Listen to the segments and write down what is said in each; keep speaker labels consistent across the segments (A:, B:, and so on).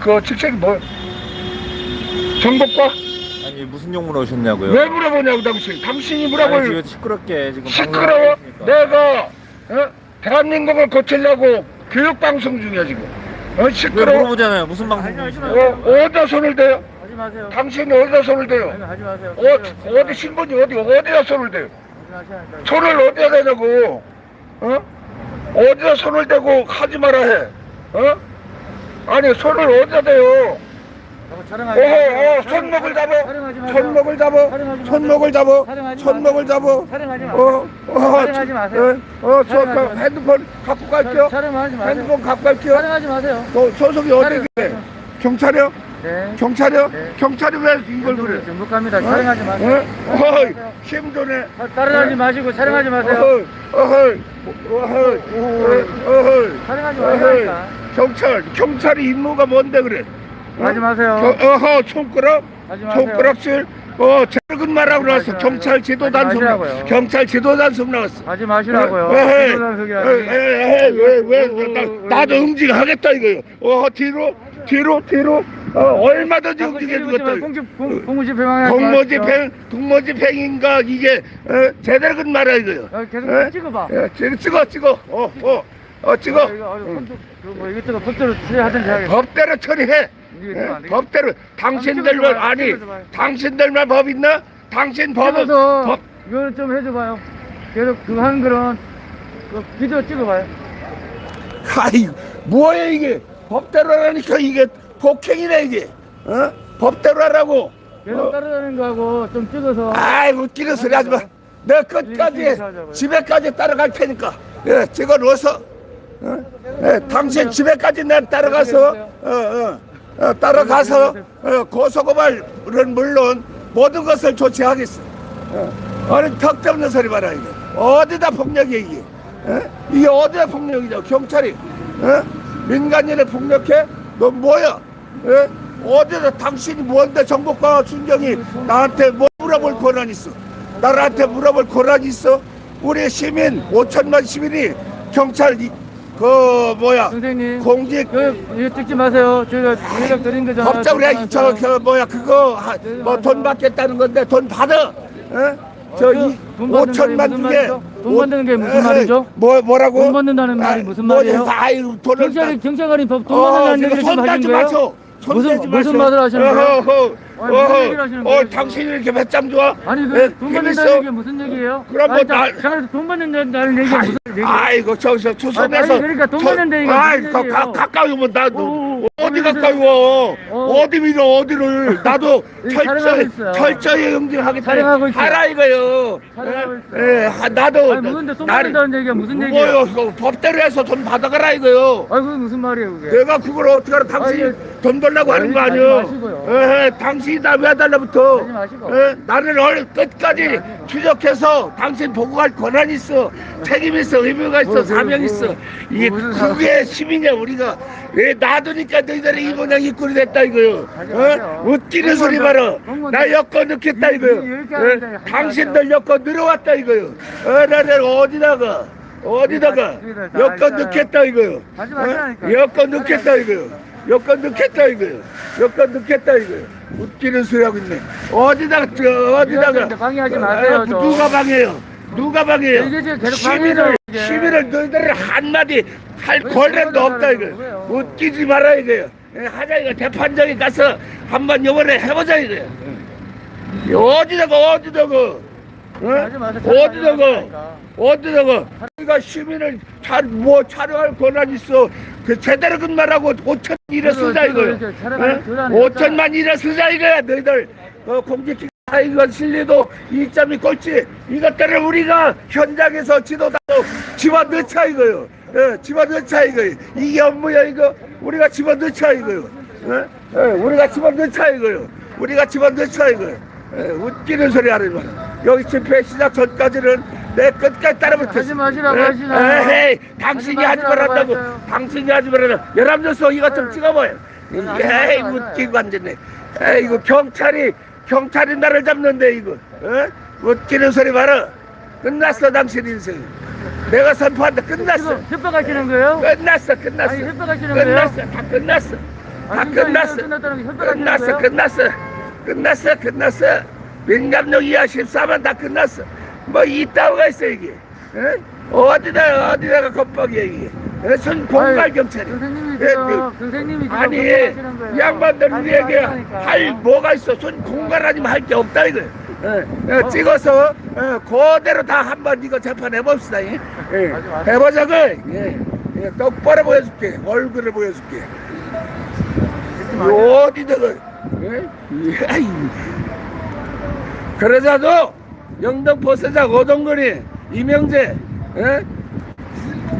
A: 그 직책이 뭐? 정복과?
B: 아니 무슨 용무로 오셨냐고요?
A: 왜 물어보냐고 당신. 당신이
B: 아니,
A: 물어볼
B: 지금 시끄럽게 지금
A: 시끄러워.
B: 방송하고 있으니까.
A: 내가 어? 대한민국을 고치려고 교육 방송 중이야 지금. 어
B: 왜
A: 시끄러워.
B: 물어보잖아요. 무슨 방송?
A: 어, 어디다 손을 대요?
C: 하지 마세요.
A: 당신이 어디다 손을
C: 아니,
A: 대요?
C: 하지 마세요.
A: 어, 어디 신분이 어디 어디다 손을 대요? 손을 어디다 대냐고? 어? 어디다 손을 대고 하지 마라 해? 어? 아니 손을 어디다 대요?
C: 촬영하지
A: 어허,
C: 마세요.
A: 어, 손목을.
C: 촬영하지 마세요.
A: 손목을.
C: 촬영하지
A: 손목을
C: 마세요. 촬영하지
A: 손목을
C: 마세요.
A: 잡아.
C: 촬영하지 마세요.
A: 어, 어,
C: 촬영하지 마세요.
A: 어, 어, 저,
C: 촬영하지
A: 그
C: 마세요.
A: 핸드폰 갖고 갈게요.
C: 촬영하지 마세요.
A: 핸드폰 갖고 갈게요.
C: 촬영하지 마세요.
A: 너 소속이 어디
C: 촬영-
A: 그래? 경찰이요?
C: 네.
A: 경찰이요?
C: 네.
A: 경찰이 왜 이걸 그래?
C: 중복합니다. 촬영하지 마세요.
A: 어? 어허이, 힘드네.
C: 따라하지 마시고 촬영하지 마세요.
A: 어허이, 어허이, 어허이, 어허이, 어허이.
C: 촬영하지. 마시라니까.
A: 경찰, 경찰이 임무가 뭔데 그래? 어?
C: 하지 마세요.
A: 겨- 어허, 손가락,
C: 하지 마세요.
A: 손가락질, 어, 작은 말하고 나왔어. 경찰 단속,
C: 마시라고요.
A: 경찰 지도 단 속 나왔어.
C: 하지 마시라고요.
A: 에헤이,
C: 비도단속이라니.
A: 에헤이, 에헤이, 왜, 왜, 왜, 나, 나도 응징하겠다 이거요. 어, 뒤로, 뒤로, 뒤로, 어, 얼마든지
C: 자꾸
A: 응징해주겠다.
C: 찍지 마. 공주- 공- 공무집행하지
A: 공모집 행, 공모집 행인가 이게 어, 제대로 그 말이야 이거요.
C: 어, 계속
A: 어?
C: 찍어봐.
A: 예, 찍어, 찍어, 찍어. 어, 어, 어, 찍어.
C: 어, 이거, 어, 컴퓨터, 그뭐 이것저것 법대로 처리하든지 하겠어.
A: 법대로 처리해.
C: 이게
A: 예?
C: 좀안 되겠다.
A: 법대로 당신들만
C: 찍어줘봐요,
A: 아니
C: 찍어줘봐요.
A: 당신들만 법 있나? 당신 법은
C: 찍어서
A: 법
C: 이거는 좀 해줘봐요. 계속 하는 거는 그 비디오 찍어봐요.
A: 아이 뭐야 이게 법대로 하니까 이게 폭행이네 이게 어 법대로 하라고
C: 계속
A: 어?
C: 따라다니는 거하고 좀 찍어서
A: 아이 웃기는 소리 하지 마 내가 끝까지. 집에까지 따라갈 테니까 예 찍어 넣어서 어? 예, 당신 집에까지 난 따라가서 어, 어, 어, 따라가서 어, 고소고발은 물론 모든 것을 조치하겠어 어. 어느 턱도 없는 소리 봐라 이게 어디다 폭력이 이게 어? 이게 어디다 폭력이냐 경찰이 어? 민간인을 폭력해 너 뭐야 어? 어디다 당신이 뭔데 정복과 순경이 나한테 뭐 물어볼 권한 있어 나한테 물어볼 권한 있어 우리 시민 5천만 시민이 경찰 이, 그 뭐야
C: 선생님
A: 공직
C: 그 이거 찍지 마세요. 저희가 연락 드린 거잖아요.
A: 법적으로
C: 찍지
A: 저. 그 뭐야 그거 뭐 돈 받겠다는 건데 돈 받아 어?
C: 저그
A: 이,
C: 돈 받는
A: 5천만
C: 게 무슨
A: 중에
C: 말이죠? 돈 받는 게 무슨 말이죠?
A: 뭐 뭐라고?
C: 돈 받는다는 말이 무슨 말이에요?
A: 아유 돈을
C: 경찰이 경찰관이 법돈
A: 어,
C: 받는다는 얘기를 지금
A: 손
C: 하신
A: 대지
C: 거예요?
A: 마소. 손
C: 무슨-
A: 대지
C: 무슨
A: 마소.
C: 말을 하시는 거예요?
A: 어허,
C: 아니, 무슨
A: 어허,
C: 얘기를 하시는
A: 어,
C: 거예요, 지금?
A: 당신이 이렇게 배짱 좋아?
C: 아니
A: 예,
C: 그돈
A: 힘
C: 받는다는
A: 있어?
C: 게 무슨 얘기예요?
A: 그럼 뭐
C: 아니,
A: 나-
C: 자, 잠깐 돈 받는다는 얘기가 무슨 얘기예요?
A: 아이고 저기서
C: 아니, 그러니까 돈 받는데
A: 아이
C: 무슨
A: 가,
C: 얘기예요?
A: 가, 가까이 오면 나
C: 오, 오, 오.
A: 어디
C: 그래서-
A: 가까이 와?
C: 어.
A: 어디 밀어 어디를? 나도
C: 이 촬영하고
A: 철저히
C: 있어요.
A: 철저히 응징하겠다.
C: 촬영하고 있어요.
A: 하라 이거요.
C: 촬영하고
A: 예,
C: 있어요.
A: 예, 하- 나도
C: 아니 무슨데 돈
A: 나를-
C: 받는다는 얘기가 무슨 얘기예요?
A: 뭐요 법대로 해서 돈 받아가라 이거요.
C: 아이 그게 무슨 말이에요 그게?
A: 내가 그걸 어떻게 알아? 당신이
C: 아니,
A: 돈 벌라고 하는 거 아니야
C: 마시고요.
A: 에 당신이 나 왜 달라붙어
C: 하지 마시고.
A: 에, 나를 얼 끝까지 추적해서 당신 보고 갈 권한이 있어. 책임 있어. 의무가 있어.
C: 뭐, 뭐,
A: 사명
C: 뭐,
A: 있어. 이게
C: 무슨 사-
A: 그게 시민이야 우리가. 왜 놔두니까 너희들이 이 모양 이 꼴이 됐다 이거요. 어?
C: 마세요.
A: 웃기는 소리 봐라 나 여권 넣겠다
C: 이-
A: 이거요.
C: 하지
A: 당신들 여권 늘어왔다 이거요. 어, 나를 어디다가? 어디다가? 여권
C: 알잖아요.
A: 넣겠다 이거요.
C: 하지
A: 어? 여권 넣겠다 이거요. 여권 넣겠다 이거요. 여권 넣겠다 이거요. 웃기는 소리 하고 있네. 어디다가 저 어디다가?
C: 방해하지 마세요,
A: 어,
C: 좀.
A: 누가 방해요? 누가 방해요? 시민을. 시민을 너희들 한마디
C: 할왜
A: 권한도 없다 이거? 웃기지 마라 이거요 예, 하자 이거. 대판장에 가서 한번 요번에 해보자 이거요 예. 어디다가 어디다가 어? 어디다가. 어디다가. 우리가 시민을 잘뭐 촬영할 권한 있어. 그 제대로 그 말하고 5천 일에 쓰자 이거요
C: 이렇게 촬영하는 그런
A: 5천만 일에 쓰자 이거야 너희들. 어, 공직기관 이건 실리도 이점이 꼴찌. 이것들을 우리가 현장에서 지도다고 집어넣자 이거요. 예, 집어넣자 이거요. 이게 업무야 이거? 우리가 집어넣자 이거요. 예? 예, 우리가 집어넣자 이거요. 우리가 집어넣자 이거요. 예, 웃기는 소리 하지 마. 여기 집회 시작 전까지는 내 끝까지 따라붙어.
C: 하지 마시라고 하시나요?
A: 에이 당신이 하지
C: 하지 마시라고 했어요.
A: 당신이 하지 말란다 열람조서 이것 좀
C: 네.
A: 찍어봐요.
C: 하지
A: 에이 웃기고 앉았네 에이 이거 경찰이 경찰이 나를 잡는데 이거. 어? 웃기는 소리 봐라 끝났어 당신 인생 내가 선포한다 끝났어
C: 협박하시는 거예요?
A: 끝났어 끝났어
C: 아니 협박하시는 거예요?
A: 끝났어 다 끝났어 다
C: 아,
A: 끝났어.
C: 이거 끝났다는 게 협박하시는
A: 끝났어,
C: 거예요?
A: 끝났어. 끝났어, 끝났어. 민감령 이하 14만 다 끝났어. 뭐 이따위가 있어 이게. 에? 어디다 어디다가 겁박이야 이게. 에? 손 공갈 경찰이.
C: 선생님이 지금
A: 그-
C: 선생님이 지금
A: 아니
C: 협박하시는 거예요.
A: 이 양반들 우리에게. 할 뭐가 있어 손 공갈 아니면 할게 없다 이거 예, 예,
C: 어.
A: 찍어서 예, 그대로 다 한번 이거 재판해 봅시다 예. 예,
C: 하지 마세요.
A: 해보자고 예, 예, 똑바로 보여줄게 얼굴을 보여줄게 어디다가 예? 예, 아이. 그러자도 영등 보세장 오동근이 이명재 예?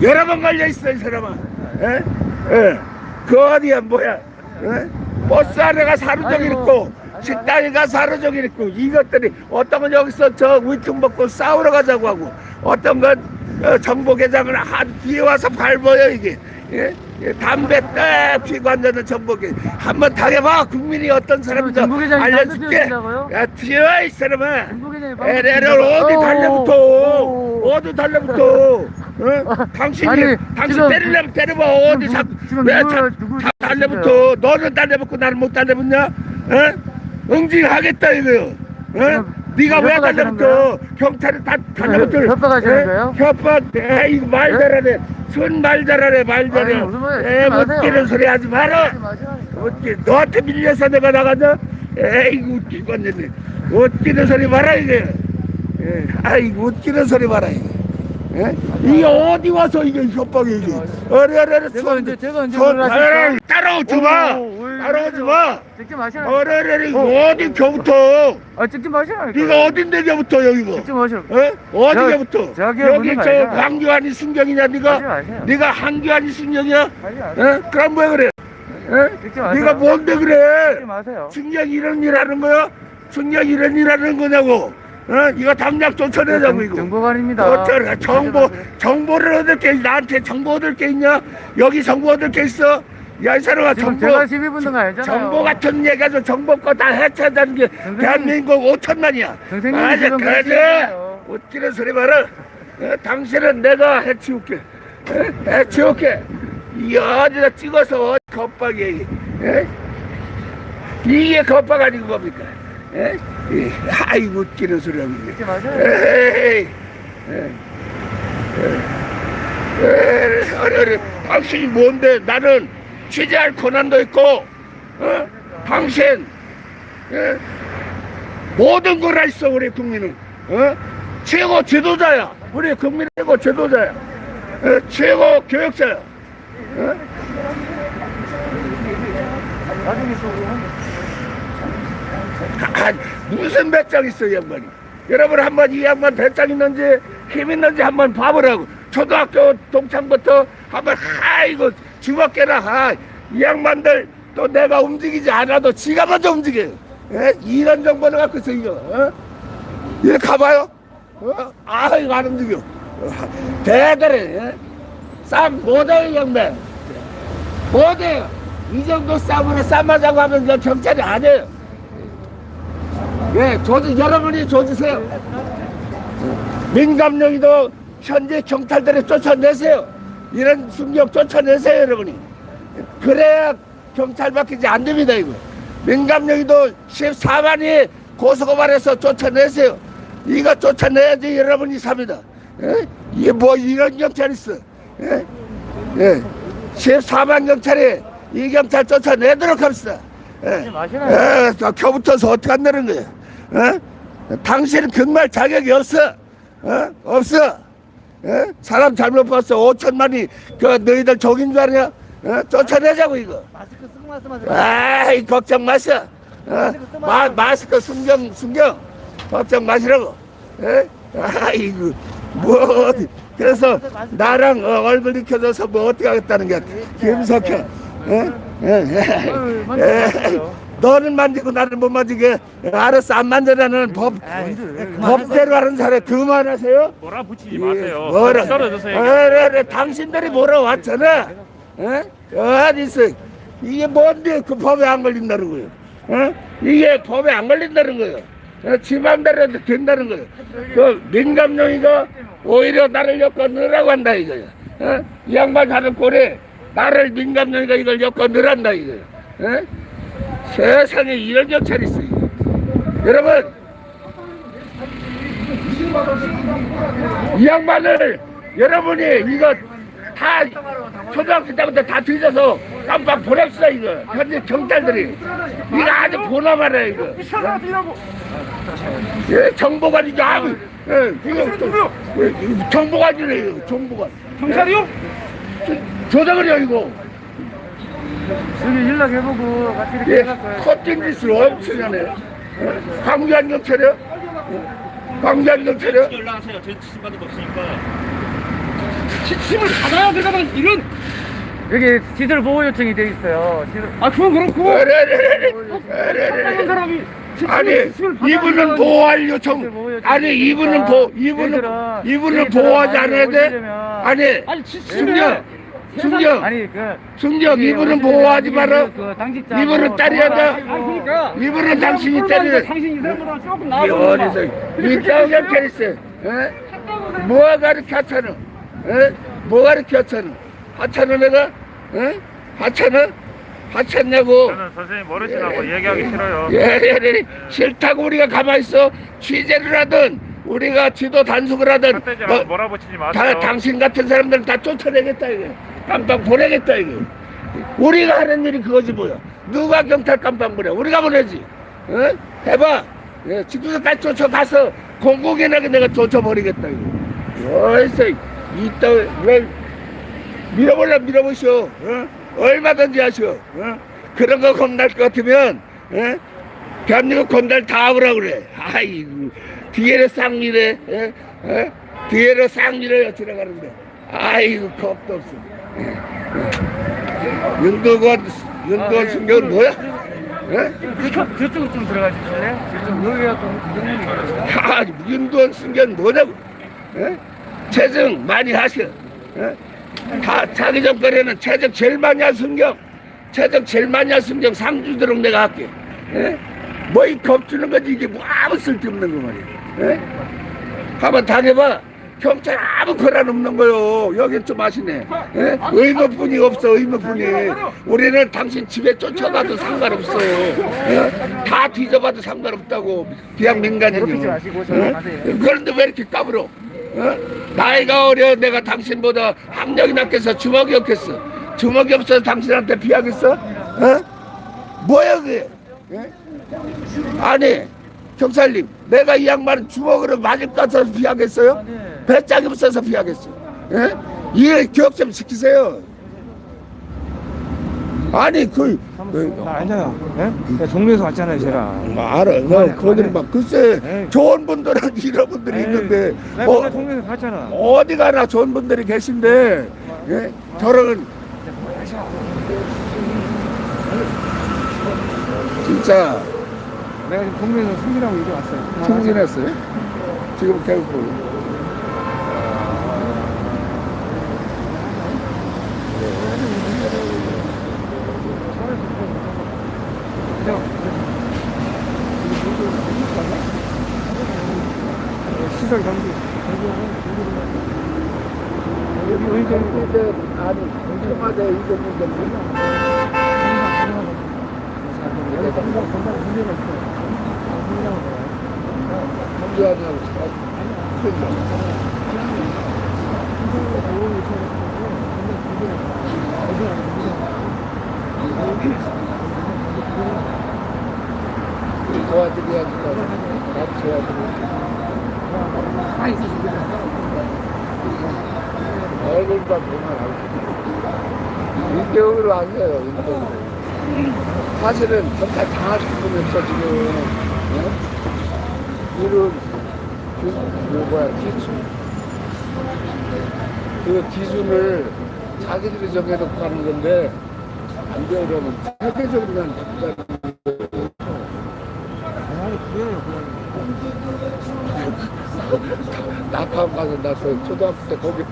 A: 여러 번 걸려 있어 이 사람아. 예? 예. 그 어디야 뭐야? 예? 버스 안에가
C: 아이고.
A: 있고 식당에가 사루정이 있고 이것들이 어떤 건 여기서 저 위퉁 먹고 싸우러 가자고 하고 어떤 건 어, 정보계장을 한 뒤에 와서 밟아요 이게. 예? 예, 담배 딱 피고 앉는 정보계 한번 당해봐 국민이 어떤 사람인지 알려줄게? 야 튀어 이 사람아 에레를? 어디
C: 오,
A: 달려붙어
C: 오.
A: 어디 달려붙어 어? 당신이
C: 아니,
A: 당신
C: 지금
A: 때리려면 때려봐 어디
C: 지금
A: 자,
C: 누구- 지금
A: 왜 자, 달려붙어 너는 달려붙고 나는 못 달려붙냐 어? 응징하겠다 이거 어? 네가 왜
C: 협박하시는
A: 달려붙어 경찰이 다 달려붙어
C: 협박하시는
A: 예?
C: 거예요?
A: 협박 에이 말
C: 예?
A: 잘하네 손말 잘하네 말 잘해
C: 아니, 무슨 말이에요?
A: 에
C: 마세요.
A: 웃기는 소리 하지 마라
C: 하지 마시라니까.
A: 너한테 밀려서 내가 나가냐? 에이구 웃기고 앉았네 웃기는 소리 마라 이게 예, 아이고 웃기는 소리 마라 이게 예? 이게 어디 와서 이게 협박이 이게 어레레레
C: 제가 언제- 제가 언제
A: 손 에이? 따라오지 마
C: 오, 왜 그러세요?
A: 마
C: 찍지 마시라니까.
A: 어레레레 어디 겨부터
C: 아 찍지 마시라니까.
A: 네가 어딘데 겨부터 여기고
C: 찍지 마시라니까.
A: 어? 어디
C: 저-
A: 겨부터
C: 저기
A: 여기 저. 황교안이 순경이냐 네가. 네가 한교안이 순경이야. 어? 그럼 왜 그래 어? 네가 뭔데 그래
C: 찍지 마세요.
A: 승경 이런 일 하는 거야? 승경 이런 일 하는 거냐고? 어? 이거 당장 쫓아내자고 이거.
C: 정보관입니다.
A: 어쩌라 정보 정보를 얻을 게 나한테 정보 얻을 게 있냐? 여기 정보 얻을 게 있어? 사람아
C: 지금
A: 정보
C: 제가 시비 붙는 거 아니잖아요.
A: 정보 같은 얘기해서 정보 거다 해체한다는 게
C: 선생님.
A: 대한민국 5천만이야.
C: 선생님이
A: 맞아
C: 지금
A: 그래.
C: 그러시잖아요.
A: 웃기는 소리. 어? 당신은 내가 해치울게. 어? 해치울게. 이 어디다 찍어서 겁박이. 예? 이게 겁박 아니고 뭡니까? 예? 이, 아이고 웃기는 소리 있네.
C: 찍지 마세요.
A: 에이, 에, 에, 에, 어리, 어리, 당신이 뭔데? 나는 취재할 권한도 있고, 어? 당신, 예? 모든 걸 할 수 우리 국민은. 어? 최고 지도자야. 우리 국민 최고 지도자야. 어? 최고 교육자야. 어? 아, 무슨 배짱 있어 이 양반이 여러분 한번 이 양반 배짱 있는지 힘 있는지 한번 봐보라고 초등학교 동창부터 한번 아이고 중학교나 하, 이 양반들 또 내가 움직이지 않아도 지가 먼저 움직여요 예? 이런 정보를 갖고 있어 이거 어? 이렇게 가봐요 어? 아 이거 안 움직여 어, 대단해 예? 쌈 못해요 이 양반 못해요 이 정도 쌈으로 쌈하자고 하면 이거 경찰이 아니에요 예, 조지, 여러분이 조지세요. 민감령이도 현재 경찰들이 쫓아내세요. 이런 순경 쫓아내세요, 여러분이. 그래야 경찰 바뀌지 안 됩니다, 이거. 민감령이도 14만이 고소고발해서 쫓아내세요. 이거 쫓아내야지 여러분이 삽니다. 예? 이게 뭐 이런 경찰 있어. 예? 예. 14만 경찰이 이 경찰 쫓아내도록 합시다. 예. 저 겨붙어서 어떻게 한다는 거야? 어? 당신은 정말 자격이 없어. 어? 없어. 어? 사람 잘못 봤어. 5천만이 그 너희들 적인 줄 아냐? 어? 쫓아내자고 이거.
C: 마스크 쓰고 말씀하세요.
A: 아이 걱정 마셔. 어? 마, 마스크 순경 순경 걱정 마시라고. 에? 아이고 뭐 어디 그래서 나랑 어, 얼굴 익혀져서 뭐 어떻게 하겠다는 게 김석현. 에? 에?
C: 아유,
A: 에?
C: 만져주세요.
A: 너는 만지고 나는 못 만지게 알았어 안 만져라는 법 법대로 하는 사람 그만하세요.
B: 몰아붙이지
A: 예, 뭐라
B: 떨어져서 얘기해.
A: 어, 그래, 그래. 당신들이 몰아왔잖아. 어? 어디 있어? 이게 뭔데 그 법에 안 걸린다는 거예요? 어? 이게 법에 안 걸린다는 거예요. 어, 지 맘대로 해도 된다는 거예요. 그 민감령이가 오히려 나를 엮어 넣으라고 한다 이거예요. 어? 이 양반 하는 꼴에 나를 민감령이가 이걸 엮어 넣으란다 이거예요. 예? 세상에 이런 경찰이 있어요. 여러분, 이 양반을 여러분이 이거 다 초등학교 때부터 다 뒤져서 깜빡 보냅시다 이거. 현재 경찰들이. 이거 아주 보나마라 이거. 예 정보관 이거 아무 예 이거 또- 예, 정보관이래 이거 정보관. 경찰이요? 조작을요 이거
C: 여기 연락해보고 같이 이렇게
A: 예
C: 해갈까요?
A: 헛된 짓을 엄청 하네 예? 광주안 경찰이요? 예? 광주안 경찰이요?
B: 연락하세요. 제 지금 받은 거 없으니까.
D: 지침을 받아야 들어가면 이런
C: 여기 시설 보호 요청이 돼 있어요. 시설
D: 아 그건 그렇고
A: 에레레레레.
D: 다른
A: 에레레레.
D: 사람이
A: 아니
D: 지침을 받아야
A: 이분은 보호할 요청 아니 이분은 보 이분은 이분은 보호하지 않아야 돼 아니
D: 아니 지침을
A: 승경 승경
C: 아니 그
A: 승경 이분은 보호하지 마라.
C: 그 당직자
A: 이분은 딸이야 돼
D: 아니 그러니까
A: 이분은 당신이 때리는
D: 당신 인생보다 조금
A: 이
D: 나아져
A: 어디서 이 경찰 캐리스 뭐가 가르쳐 하찮아? 에? 뭐 가르쳐 하찮아? 하찮아 내가? 에? 하찮아? 하찮냐고?
B: 저는 선생님 모르시라고 얘기하기 싫어요.
A: 예, 예, 예. 싫다고 우리가 가만히 있어. 취재를 하든 우리가 지도 단속을 하든 뭐,
B: 몰아붙이지
A: 다
B: 마세요.
A: 당신 같은 사람들은 다 쫓아내겠다 이거 깜빵 보내겠다 이거 우리가 하는 일이 그거지 뭐야 누가 경찰 깜빵 보내 우리가 보내지 어? 해봐 예, 지구서까지 쫓아가서 공공연하게 내가 쫓아버리겠다 이거 어이서 이따 왜 밀어볼라 밀어보시오 어? 얼마든지 하시오 어? 그런 거 겁날 것 같으면 어? 대한민국 건달 다 하라 그래 아이고 뒤에를 쌍미래 예? 예? 뒤에를 쌍미래요 들어가는데 아이고 겁도 없어 예, 예. 윤도건 윤도건 순경은 뭐야? 예?
C: 그쪽 그쪽으로 좀 들어가 주실래요? 지금 여기가 좀
A: 아, 윤도원 순경 뭐냐고 예? 체증 많이 하셔 예? 다 자기 전거래는 체증 제일 많이 한 순경 체증 제일 많이 한 순경 상주도록 내가 할게 예? 뭐이 겁주는 거지 이게 뭐 아무 쓸데없는 거 말이야 예? 한번 당해봐 경찰 아무 권한 없는 거요 여긴 좀 아시네 예? 의무뿐이 없어 의무뿐이 우리는 당신 집에 쫓아가도 상관없어요 예? 다 뒤져봐도 상관없다고 비양 민간인이
C: 괴롭히지 마시고 저리 가세요.
A: 그런데 왜 이렇게 까불어 어? 나이가 어려 내가 당신보다 학력이 낮겠어 주먹이 없겠어 주먹이 없어서 당신한테 비하겠어 어? 뭐야 그게 예? 아니 경찰님 내가 이 양반은 주먹으로 맞을 것 같아서 비하겠어요? 배짱이 없어서 비하겠어 예? 이해 교육 좀 시키세요 아니 그,
C: 그나 알잖아. 예? 동네에서 왔잖아요, 제가.
A: 뭐 알아 너 거기는 막 글쎄
C: 에이.
A: 좋은 분들은 이런 분들이 있는데
C: 내가
A: 어,
C: 맨날 동네에서 봤잖아.
A: 어디 가나 좋은 분들이 계신데 예? 저런 진짜
C: 내가 지금 동네에서 승진하고 이제 왔어요.
A: 승진했어요? 지금 계속
C: 시설 경비.
A: 근데 아니 궁금하대 이거 문제 문제하냐고 도와드려야지 같이 도와드려 얼굴만 보면 알고 인격으로 안 해요 인격으로 사실은 전다 당할 수는 없어 지금 어? 이런 그, 그 뭐야 기준 그 기준을 자기들이 정해놓고 하는 건데 안 돼, 그러면 세계적으로 그냥 바꾸자. 낙하암 가서 나서 초등학교 때 거기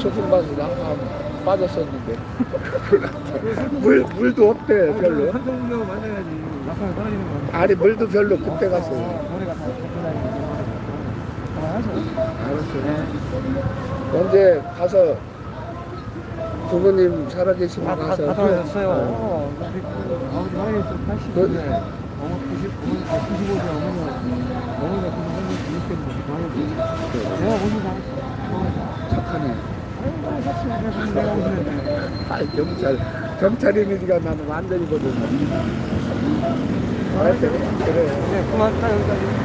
A: 소풍 가서 낙하암 빠졌었는데 물, 물도 없대 별로
C: 한동훈하고 만나야지. 낙하에 떨어지는 거.
A: 아니 물도 별로 그때 가서
C: 노래가 다
A: 알았어 언제 가서 부모님
D: 돌아졌어요. 어, 우리 그 아버지 나이 좀 80인데, 어머 90, 어머니 95세 어머니, 어머니가 96세 많이 드시고. 내가 오신 거 알았어.
A: 착하네.
D: 아이고, 사실 내가 오시는데.
A: 아, 경찰, 경찰 이미지가 나는 완전히 거든. 알았어, 그래.
D: 네, 딱 여기까지.